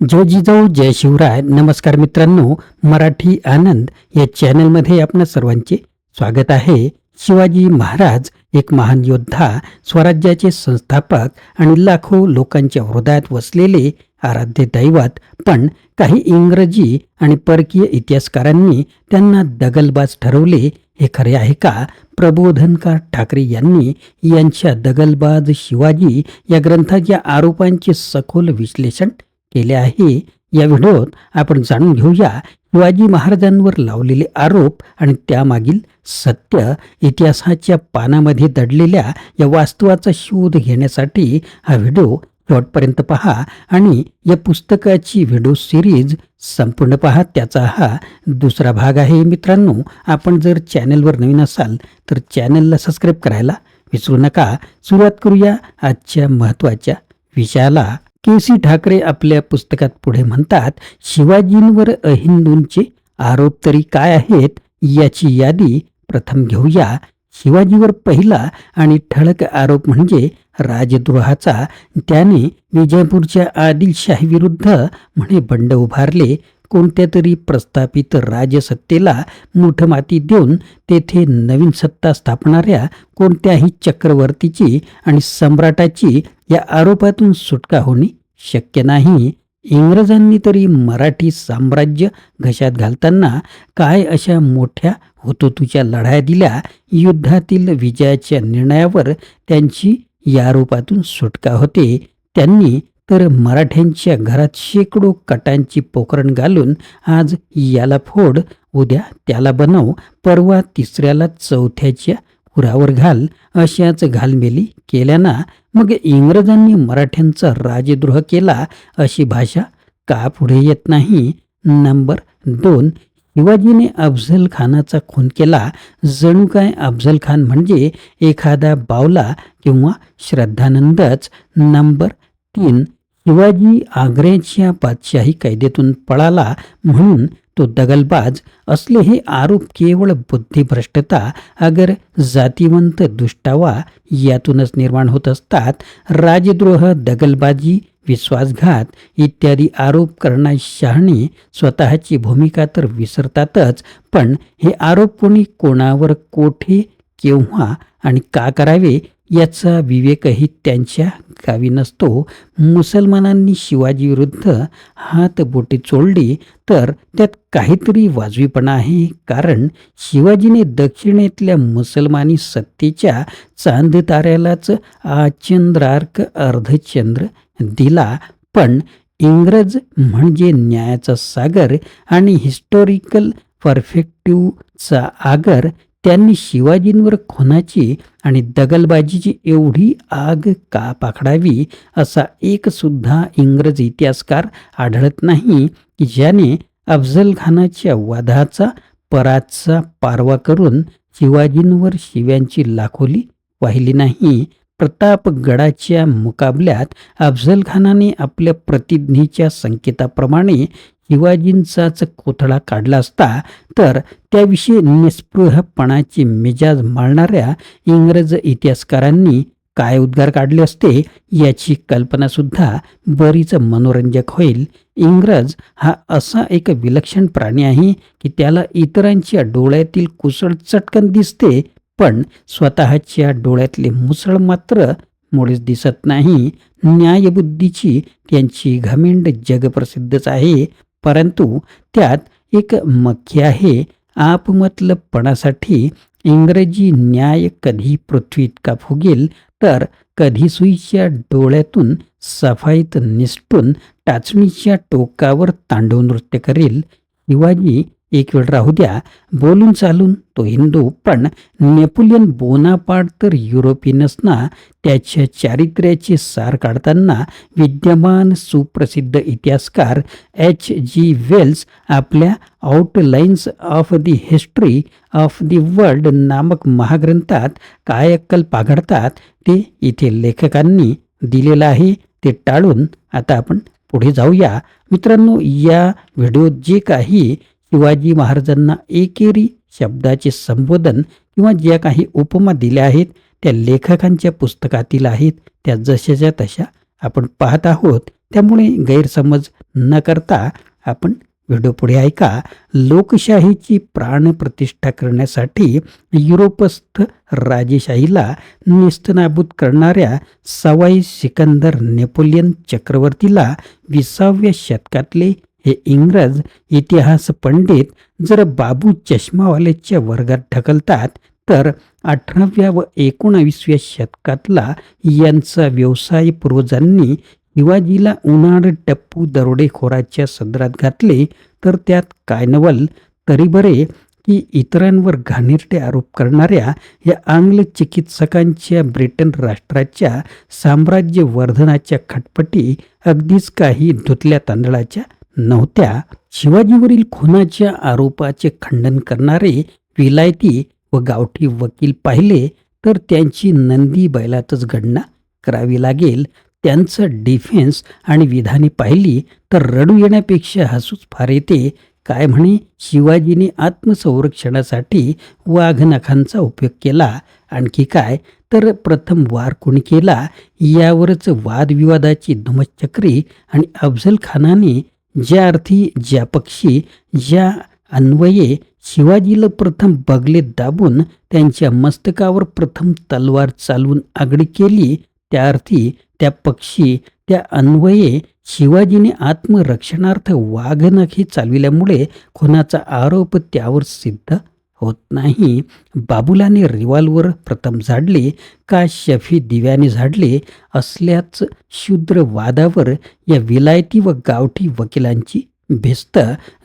जय जिजाऊ जय शिवराय. नमस्कार मित्रांनो मराठी आनंद या चॅनलमध्ये आपण सर्वांचे स्वागत आहे. शिवाजी महाराज एक महान योद्धा स्वराज्याचे संस्थापक आणि लाखो लोकांच्या हृदयात वसलेले आराध्य दैवत पण काही इंग्रजी आणि परकीय इतिहासकारांनी त्यांना दगलबाज ठरवले. हे खरे आहे का? प्रबोधनकार ठाकरे यांनी यांच्या दगलबाज शिवाजी या ग्रंथाच्या आरोपांचे सखोल विश्लेषण केले आहे. या व्हिडिओत आपण जाणून घेऊया शिवाजी महाराजांवर लावलेले आरोप आणि त्यामागील सत्य इतिहासाच्या पानामध्ये दडलेल्या या वास्तवाचा शोध घेण्यासाठी हा व्हिडिओ शेवटपर्यंत पहा आणि या पुस्तकाची व्हिडिओ सिरीज संपूर्ण पहा. त्याचा हा दुसरा भाग आहे. मित्रांनो आपण जर चॅनलवर नवीन असाल तर चॅनलला सबस्क्राईब करायला विसरू नका. सुरुवात करूया आजच्या महत्त्वाच्या विषयाला. के सी ठाकरे आपल्या पुस्तकात पुढे म्हणतात शिवाजींवर अहिंदूंचे आरोप तरी काय आहेत याची यादी प्रथम घेऊया. शिवाजीवर पहिला आणि ठळक आरोप म्हणजे राजद्रोहाचा. त्याने विजयपूरच्या आदिलशाही विरुद्ध म्हणे बंड उभारले. कोणत्या तरी प्रस्थापित राजसत्तेला मुठमाती देऊन तेथे नवीन सत्ता स्थापणाऱ्या कोणत्याही चक्रवर्तीची आणि सम्राटाची या आरोपातून सुटका होणे शक्य नाही. इंग्रजांनी तरी मराठी साम्राज्य घशात घालताना काय अशा मोठ्या हुतुतूच्या लढाया दिल्या? युद्धातील विजयाच्या निर्णयावर त्यांची या आरोपातून सुटका होते. त्यांनी तर मराठ्यांच्या घरात शेकडो कटांची पोकरण घालून आज याला फोड उद्या त्याला बनव परवा तिसऱ्याला चौथ्याच्या पुरावर घाल अशाच घालमेली केल्याना मग इंग्रजांनी मराठ्यांचा राजद्रोह केला अशी भाषा का पुढे येत नाही? नंबर दोन शिवाजीने अफजल खानाचा खून केला. जणू काय अफजल खान म्हणजे एखादा बावला किंवा श्रद्धानंदच. नंबर तीन शिवाजी आग्र्याच्या बादशाही कैदेतून पळाला म्हणून तो दगलबाज असले हे आरोप केवळ बुद्धिभ्रष्टता अगर जातीवंत दुष्टावा यातूनच निर्माण होत असतात राजद्रोह दगलबाजी विश्वासघात इत्यादी आरोप करणारी शहाणी स्वतःची भूमिका तर विसरतातच पण हे आरोप कोणी कोणावर कोठे केव्हा आणि का करावे याचा विवेकही त्यांच्या गावी नसतो. मुसलमानांनी शिवाजीविरुद्ध हातबोटी चोळली तर त्यात काहीतरी वाजवीपणा आहे. कारण शिवाजीने दक्षिणेतल्या मुसलमानी सत्तेच्या चांदताऱ्यालाच आचंद्रार्क अर्धचंद्र दिला. पण इंग्रज म्हणजे न्यायाचा सागर आणि हिस्टॉरिकल परफेक्टिव्हचा आगर त्यांनी शिवाजींवर खुनाची आणि दगलबाजीची एवढी आग का पाखडावी असा एकसुद्धा इंग्रज इतिहासकार आढळत नाही की ज्याने अफजल खानाच्या वधाचा पराचा पारवा करून शिवाजींवर शिव्यांची लाखोली वाहिली नाही. प्रतापगडाच्या मुकाबल्यात अफजल खानाने आपल्या प्रतिज्ञेच्या संकेताप्रमाणे शिवाजींचाच कोथळा काढला असता तर त्याविषयी निस्पृहपणाची मिजाज माळणाऱ्या इंग्रज इतिहासकारांनी काय उद्गार काढले असते याची कल्पनासुद्धा बरीच मनोरंजक होईल. इंग्रज हा असा एक विलक्षण प्राणी आहे की त्याला इतरांच्या डोळ्यातील कुसळ चटकन दिसते पण स्वतःच्या डोळ्यातले मुसळ मात्र मुळेच दिसत नाही. न्यायबुद्धीची त्यांची घमेंड जगप्रसिद्धच आहे. परंतु त्यात एक मख्य आहे. आपमतलबपणासाठी इंग्रजी न्याय कधी पृथ्वी इतका फुगेल? तर कधी सुईच्या डोळ्यातून सफाईत निसटून टाचणीच्या टोकावर तांडव नृत्य करेल? शिवाजी एक वेळ राहू द्या बोलून चालून. तो हिंदू पण नेपोलियन बोनापार्ट तर युरोपियनच ना त्याच्या चारित्र्याचे सार काढताना विद्यमान सुप्रसिद्ध इतिहासकार एच. जी. वेल्स आपल्या outlines of the history of the world नामक महाग्रंथात काय अक्कल पाघडतात ते इथे लेखकांनी दिलेलं आहे ते टाळून आता आपण पुढे जाऊया. मित्रांनो या व्हिडिओत जे काही शिवाजी महाराजांना एकेरी शब्दाचे संबोधन किंवा ज्या काही उपमा दिल्या आहेत त्या लेखकांच्या पुस्तकातील आहेत त्या जशाच्या तशा आपण पाहत आहोत. त्यामुळे गैरसमज न करता आपण व्हिडिओ पुढे ऐका. लोकशाहीची प्राणप्रतिष्ठा करण्यासाठी युरोपस्थ राजेशाहीला नेस्तनाबूत करणाऱ्या सवाई सिकंदर नेपोलियन चक्रवर्तीला विसाव्या शतकातले हे इंग्रज इतिहास पंडित जर बाबू चष्मावालेच्या वर्गात ढकलतात तर अठराव्या व एकोणावीसव्या शतकातला यांचा व्यवसाय पूर्वजांनी शिवाजीला उन्हाळ टप्पू दरोडेखोराच्या सदरात घातले तर त्यात काय नवल तरी बरे की इतरांवर घाणेरडे आरोप करणाऱ्या या आंग्ल चिकित्सकांच्या ब्रिटन राष्ट्राच्या साम्राज्य वर्धनाच्या खटपटी अगदीच काही धुतल्या तांदळाच्या नव्हत्या शिवाजीवरील खुनाच्या आरोपाचे खंडन करणारे विलायती व गावठी वकील पाहिले तर त्यांची नंदी बैलातच गणना करावी लागेल. त्यांचं डिफेन्स आणि विधाने पाहिली तर रडू येण्यापेक्षा हसूच फार येते. काय म्हणे? शिवाजीने आत्मसंरक्षणासाठी वाघनखांचा उपयोग केला. आणखी काय? तर प्रथम वार कोणी केला? यावरच वादविवादाची धुमचक्री आणि अफजल खानाने ज्या अर्थी ज्या पक्षी ज्या अन्वये शिवाजीला प्रथम बगले दाबून त्यांच्या मस्तकावर प्रथम तलवार चालवून आगडी केली त्या अर्थी त्या पक्षी त्या अन्वये शिवाजीने आत्मरक्षणार्थ वाघनखी चालविल्यामुळे खुनाचा आरोप त्यावर सिद्ध होत नाही. बाबुलाने रिव्हॉल्वर प्रथम झाडले का शफी दिव्याने झाडले असल्याच शूद्र वादावर या विलायती व गावठी वकिलांची भिस्त.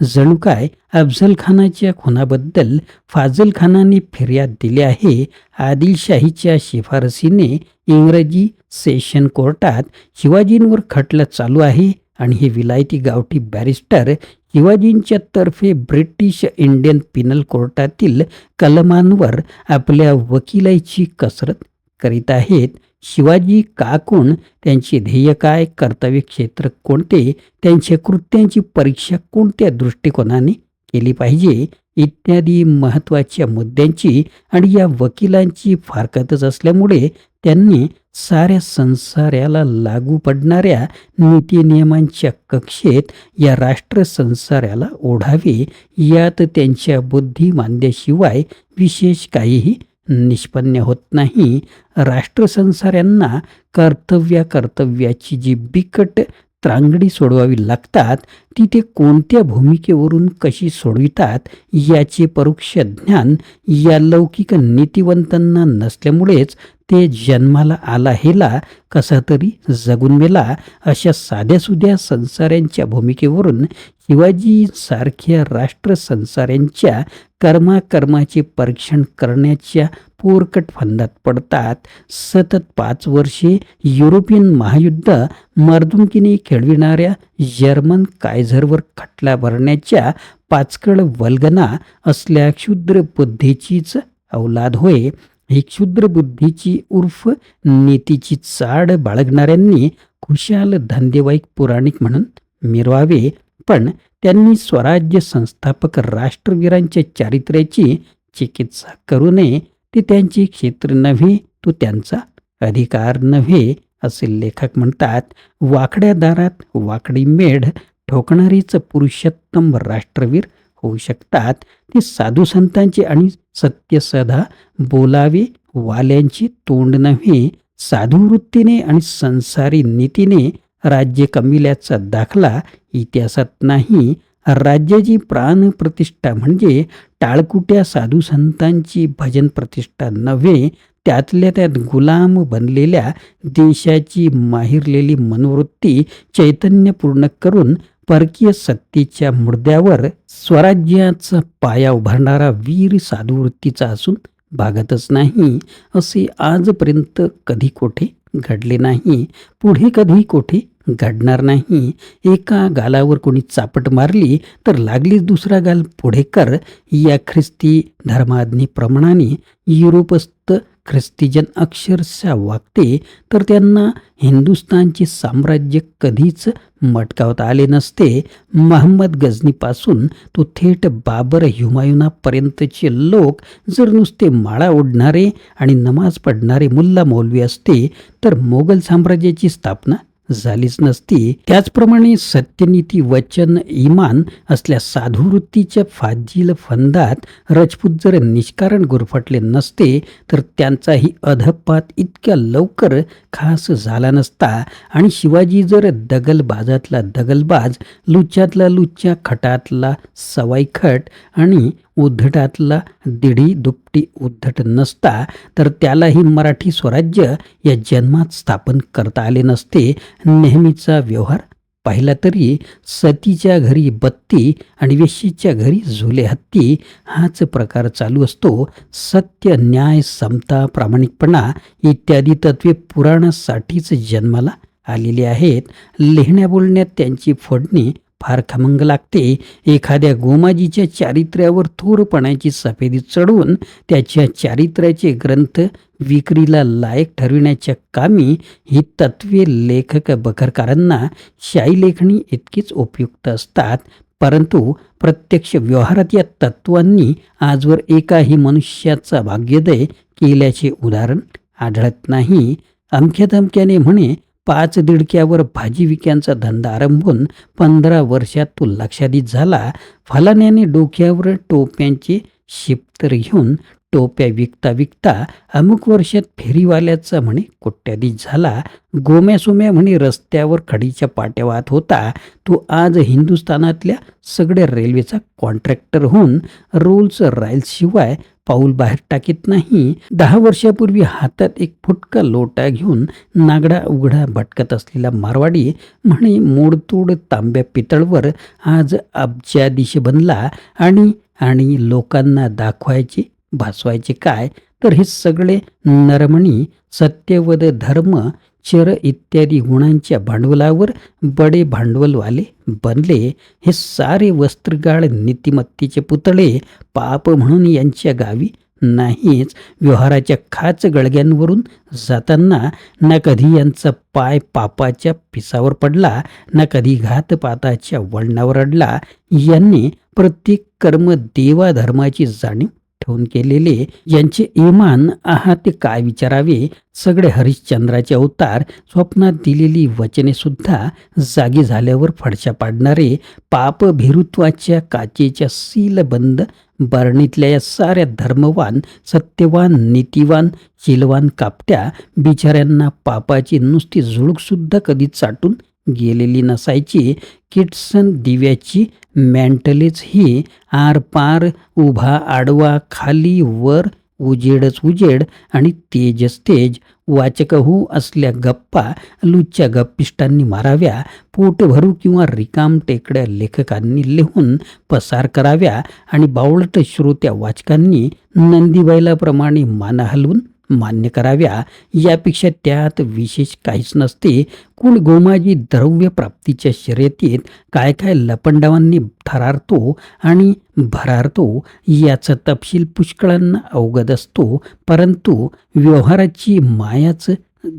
जणू काय अफजल खानाच्या खुनाबद्दल फाजलखानाने फिर्याद दिली आहे आदिलशाहीच्या शिफारसीने इंग्रजी सेशन कोर्टात शिवाजींवर खटला चालू आहे आणि हे विलायती गावठी बॅरिस्टर शिवाजींच्या तर्फे ब्रिटिश इंडियन पिनल कोर्टातील कलमांवर आपल्या वकिलाची कसरत करीत आहेत. शिवाजी का कोण त्यांचे ध्येय काय? कर्तव्य क्षेत्र कोणते? त्यांच्या कृत्यांची परीक्षा कोणत्या दृष्टिकोनाने केली पाहिजे? इत्यादी महत्त्वाच्या मुद्द्यांची आणि या वकिलांची फारकतच असल्यामुळे त्यांनी साऱ्या संसाऱ्याला लागू पडणाऱ्या नीतिनियमांच्या कक्षेत या राष्ट्र संसाराला ओढावे यात त्यांच्या बुद्धिमांद्याशिवाय विशेष काहीही निष्पन्न होत नाही. राष्ट्रसंसाऱ्यांना कर्तव्या कर्तव्याची जी बिकट त्रांगडी सोडवावी लागतात ती ते कोणत्या भूमिकेवरून कशी सोडवितात याचे परोक्ष ज्ञान या लौकिक नीतिवंतांना नसल्यामुळेच ते जन्माला आला हेला कसा तरी जगून मेला अशा साध्यासुध्या संसाऱ्यांच्या भूमिकेवरून शिवाजीसारख्या राष्ट्र संसारांच्या कर्माकर्माचे परीक्षण करण्याच्या पोरकट फंदात पडतात. सतत पाच वर्षे युरोपियन महायुद्ध मर्दुमकीने खेळविणाऱ्या जर्मन कायझरवर खटला भरण्याच्या पाचकळ वल्गना असल्या क्षुद्र बुद्धीचीच अवलाद होय. ही क्षुद्र बुद्धीची उर्फ नीतीची चाड बाळगणाऱ्यांनी खुशाल धंदेवाईक पुराणिक म्हणून मिरवावे. पण त्यांनी स्वराज्य संस्थापक राष्ट्रवीरांच्या चारित्र्याची चिकित्सा करू नये ते त्यांचे क्षेत्र नव्हे तो त्यांचा अधिकार नव्हे असे लेखक म्हणतात. वाकड्या दारात वाकडी मेढ ठोकणारीच पुरुषोत्तम राष्ट्रवीर होऊ शकतात. ते साधू संतांची आणि सत्यसधा बोलावे वाल्यांची तोंड नव्हे साधू वृत्तीने आणि संसारी नीतीने राज्य कमिल्याचा दाखला इतिहासात नाही. राज्याची प्राण प्रतिष्ठा म्हणजे टाळकुट्या साधू संतांची भजन प्रतिष्ठा नव्हे त्यातल्या त्यात गुलाम बनलेल्या देशाची माहिरलेली मनोवृत्ती चैतन्यपूर्ण करून परकीय सत्तेच्या मुद्द्यावर स्वराज्याचा पाया उभारणारा वीर साधुवृत्तीचा असून भागतच नाही असे आजपर्यंत कधी कोठे घडले नाही. पुढे कधी कोठे घडणार नाही. एका गालावर कोणी चापट मारली तर लागलीच दुसरा गाल पुढे कर या ख्रिस्ती धर्माज्ञेप्रमाणे युरोपस्थ ख्रिस्तीजन अक्षरशः वागते तर त्यांना हिंदुस्थानचे साम्राज्य कधीच मटकावता आले नसते. महम्मद गजनीपासून तो थेट बाबर हुमायुनापर्यंतचे लोक. जर नुसते माळा ओढणारे आणि नमाज पडणारे मुल्ला मौलवी असते तर मोगल साम्राज्याची स्थापना झालीच नसती. त्याचप्रमाणे सत्यनीती वचन इमान असल्या साधुवृत्तीच्या फाजील फंदात रजपूत जर निष्कारण गुरफटले नसते तर त्यांचाही अधपात इतक्या लवकर खास झाला नसता. आणि शिवाजी जर दगलबाजातला दगलबाज लुच्यातला लुच्या खटातला सवाईखट आणि उद्धटातला दिढी दुपटी उद्धट नसता तर त्यालाही मराठी स्वराज्य या जन्मात स्थापन करता आले नसते. नेहमीचा व्यवहार पाहिला तरी सतीच्या घरी बत्ती आणि वेशीच्या घरी झुले हत्ती हाच प्रकार चालू असतो. सत्य न्याय समता प्रामाणिकपणा इत्यादी तत्वे पुराणासाठीच जन्माला आलेली आहेत. लिहिण्या बोलण्यात त्यांची फोडणी फार खमंग लागते. एखाद्या गोमाजीच्या चारित्र्यावर थोरपणाची सफेदी चढवून त्याच्या चारित्र्याचे ग्रंथ विक्रीला लायक ठरविण्याच्या कामी ही तत्वे लेखक बखरकारांना शाई लेखणी इतकीच उपयुक्त असतात. परंतु प्रत्यक्ष व्यवहारात या तत्वांनी आजवर एकाही मनुष्याचा भाग्योदय केल्याचे उदाहरण आढळत नाही. अमक्या धमक्याने म्हणे पाच दिडक्यावर भाजी विक्यांचा धंदा आरंभून पंधरा वर्षात तो लक्षाधीत झाला. फलान्याने डोक्यावर टोप्यांचे शिप्तर घेऊन टोप्या विकता विकता अमुक वर्षात फेरीवाल्याचा म्हणे कोट्याधीश झाला. गोम्यासोम्या म्हणे रस्त्यावर खडीच्या पाट्या वाहत होता. तो आज हिंदुस्थानातल्या सगळ्या रेल्वेचा कॉन्ट्रॅक्टर होऊन रोल्स शिवाय पाऊल बाहेर टाकीत नाही. दहा वर्षापूर्वी हातात एक फुटका लोटा घेऊन नागडा उघडा भटकत असलेला मारवाडी म्हणे मोडतोड तांब्या पितळवर आज अब्जादिश बनला आणि आणि लोकांना दाखवायचे भासवायचे काय? तर हे सगळे नरमणी सत्यवद धर्म चर इत्यादी गुणांच्या भांडवलावर बडे भांडवलवाले बनले. हे सारे वस्त्रगाळ नीतिमत्तेचे पुतळे पाप म्हणून यांच्या गावी नाहीच. व्यवहाराच्या खाच गळग्यांवरून जाताना ना कधी यांचा पाय पापाच्या पिसावर पडला ना कधी घातपाताच्या वळणावर अडला. यांनी प्रत्येक कर्म देवाधर्माची जाणीव ठेवून केलेले यांचे इमान आहात ते काय विचारावे? सगळे हरिश्चंद्राचे अवतार स्वप्नात दिलेली वचने सुद्धा जागी झाल्यावर फडशा पाडणारे पाप भिरुत्वाच्या काचेच्या सीलबंद बरणीतल्या या साऱ्या धर्मवान सत्यवान नीतिवान चिलवान कापट्या बिचाऱ्यांना पापाची नुसती झुळूकसुद्धा कधी चाटून गेलेली नसायची किटसन दिव्याची मॅन्टलेच ही आरपार उभा आडवा खाली वर उजेडच उजेड आणि तेजच तेज वाचकहू असल्या गप्पा लुच्च्या गप्पिष्टांनी माराव्या पोटभरू किंवा रिकाम टेकड्या लेखकांनी लिहून पसार कराव्या आणि बावळट श्रोत्या वाचकांनी नंदीबैलाप्रमाणे मान हलवून मान्य कराव्या. यापेक्षा त्यात विशेष काहीच नसते. कुण गोमाजी द्रव्य प्राप्तीच्या शर्यतीत काय काय लपंडावांनी थरारतो आणि भरारतो याचा तपशील पुष्कळांना अवगत असतो. परंतु व्यवहाराची मायाच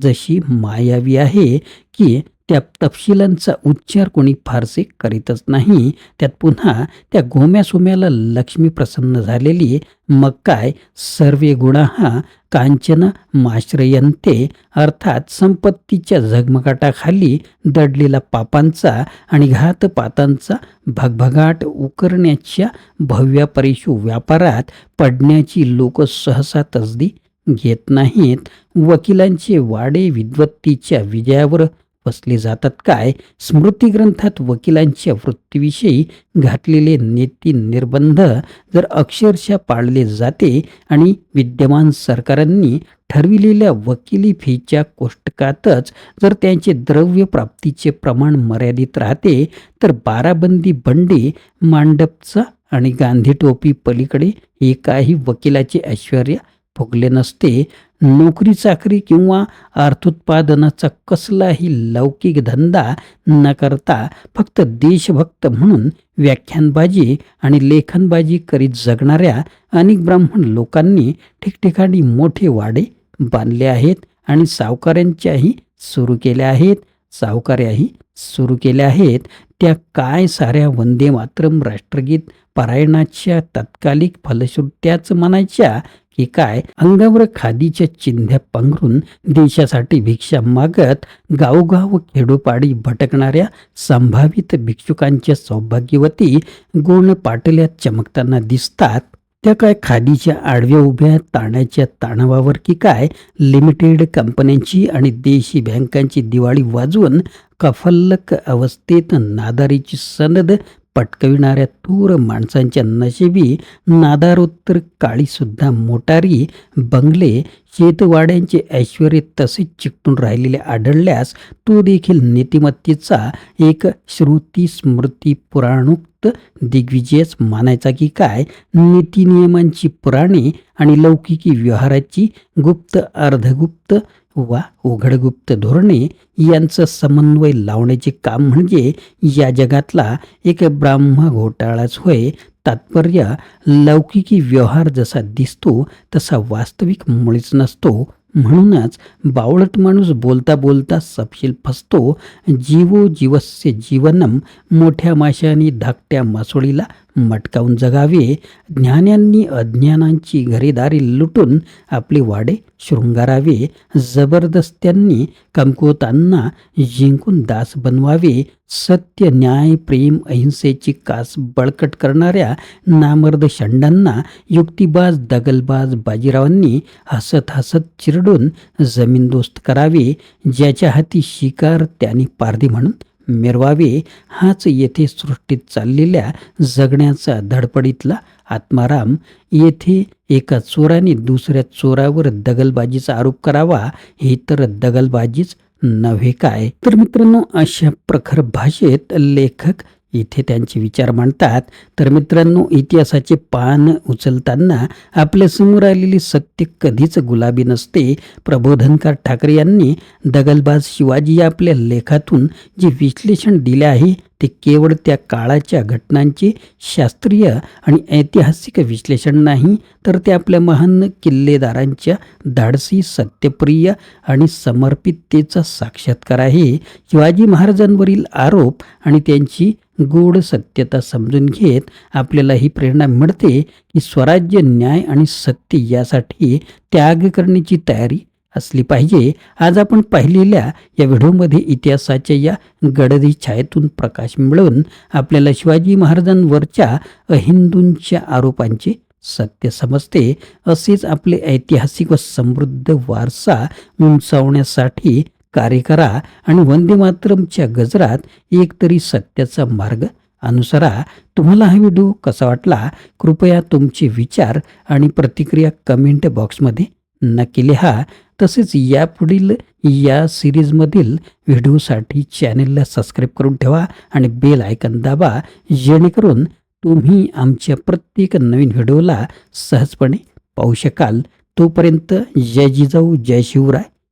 जशी मायावी आहे की त्या तपशिलांचा उच्चार कोणी फारसे करीतच नाही. त्यात पुन्हा त्या गोम्या सोम्याला लक्ष्मी प्रसन्न झालेली मग काय? सर्वे गुणा हा कांचन माश्रयंते अर्थात संपत्तीच्या झगमगाटाखाली दडलेला पापांचा आणि घातपातांचा भगभगाट उकरण्याच्या भव्य परिशू व्यापारात पडण्याची लोक सहसा तसदी घेत नाहीत. वकिलांचे वाडे विद्वत्तीच्या विजयावर बसले जातात काय? स्मृती ग्रंथात वकिलांच्या वृत्तीविषयी घातलेले नीती निर्बंध जर अक्षरशः पाळले जाते आणि विद्यमान सरकारांनी ठरविलेल्या वकिली फीच्या कोष्टकातच जर त्यांचे द्रव्य प्राप्तीचे प्रमाण मर्यादित राहते तर बाराबंदी बंडी मांडपचा आणि गांधी टोपी पलीकडे एकाही वकिलाचे ऐश्वर्य फुगले नसते नोकरी चाकरी किंवा अर्थोत्पादनाचा कसलाही लौकिक धंदा न करता फक्त देशभक्त म्हणून व्याख्यानबाजी आणि लेखनबाजी करीत जगणाऱ्या अनेक ब्राह्मण लोकांनी ठिकठिकाणी मोठे वाडे बांधले आहेत आणि सावकाऱ्यांच्याही सुरू केल्या आहेत. सावकार्याही सुरू केल्या आहेत. त्या काय साऱ्या वंदे मातरम राष्ट्रगीत पारायणाच्या तत्कालिक फलश्रुत्याच म्हणायच्या? की काय अंगावर खादीच्या चिंध्या पांघरून देशासाठी भिक्षा मागत गावोगाव खेडोपाडी भटकणाऱ्या संभावित भिक्षुकांच्या सौभाग्यवती गुण पाटल्या चमकताना दिसतात. त्या काय खादीच्या आडव्या उभ्या ताण्याच्या ताणवावर की काय लिमिटेड कंपन्यांची आणि देशी बँकांची दिवाळी वाजवून कफल्लक अवस्थेत नादारीची सनद पटकविणाऱ्या थोर माणसांच्या नशिबी नादारोत्तर काळीसुद्धा मोटारी बंगले शेतवाड्यांचे ऐश्वर्य तसेच चिकटून राहिलेले आढळल्यास तो देखील नीतिमत्तेचा एक श्रुती स्मृती पुराणोक्त दिग्विजयच मानायचा की काय? नीतिनियमांची पुराणे आणि लौकिकी व्यवहाराची गुप्त अर्धगुप्त वा उघडगुप्त धोरणे यांचं समन्वय लावण्याचे काम म्हणजे या जगातला एक ब्राह्म घोटाळाच होय. तात्पर्य लौकिकी व्यवहार जसा दिसतो तसा वास्तविक मुळीच नसतो. म्हणूनच बावळट माणूस बोलता बोलता सपशील फसतो. जीवो जीवस्य जीवनम मोठ्या माशांनी धाकट्या मासोळीला मटकावून जगावे. ज्ञानांनी अज्ञानांची घरेदारी लुटून आपले वाडे शृंगारावे. जबरदस्त्यांनी कमकुवतांना जिंकून दास बनवावे. सत्य न्याय प्रेम अहिंसेची कास बळकट करणाऱ्या नामर्द षंडांना युक्तिबाज दगलबाज बाजीरावांनी हसत हसत चिरडून जमीनदोस्त करावे ज्याच्या हाती शिकार त्यांनी पारधी म्हणून मिरवावे. हाच येथे सृष्टीत चाललेल्या जगण्याचा धडपडीतला आत्माराम. येथे एका चोराने दुसऱ्या चोरावर दगलबाजीचा आरोप करावा ही तर दगलबाजीच नव्हे काय? तर मित्रांनो अशा प्रखर भाषेत लेखक इथे त्यांचे विचार मांडतात. तर मित्रांनो इतिहासाचे पान उचलताना आपल्यासमोर आलेली सत्य कधीच गुलाबी नसते. प्रबोधनकार ठाकरे यांनी दगलबाज शिवाजी या आपल्या लेखातून जे विश्लेषण दिले आहे ते केवळ त्या काळाच्या घटनांचे शास्त्रीय आणि ऐतिहासिक विश्लेषण नाही तर ते आपल्या महान किल्लेदारांच्या धाडसी सत्यप्रिय आणि समर्पिततेचा साक्षात्कार आहे. शिवाजी महाराजांवरील आरोप आणि त्यांची गूढ सत्यता समजून घेत आपल्याला ही प्रेरणा मिळते की स्वराज्य न्याय आणि सत्य यासाठी त्याग करण्याची तयारी असली पाहिजे. आज आपण पाहिलेल्या या व्हिडिओमध्ये इतिहासाच्या या गडदी छायेतून प्रकाश मिळवून आपल्याला शिवाजी महाराजांवरच्या अहिंदूंच्या आरोपांचे सत्य समजते. असेच आपले ऐतिहासिक व समृद्ध वारसा उंचावण्यासाठी कार्य करा आणि वंदे मातरमच्या गजरात एकतरी सत्याचा मार्ग अनुसरा. तुम्हाला हा व्हिडिओ कसा वाटला? कृपया तुमचे विचार आणि प्रतिक्रिया कमेंट बॉक्समध्ये नक्की लिहा. तसेच यापुढील या सिरीजमधील व्हिडिओसाठी चॅनेलला सबस्क्राईब करून ठेवा आणि बेल आयकन दाबा जेणेकरून तुम्ही आमच्या प्रत्येक नवीन व्हिडिओला सहजपणे पाहू शकाल. तोपर्यंत जय जिजाऊ जय शिवराय.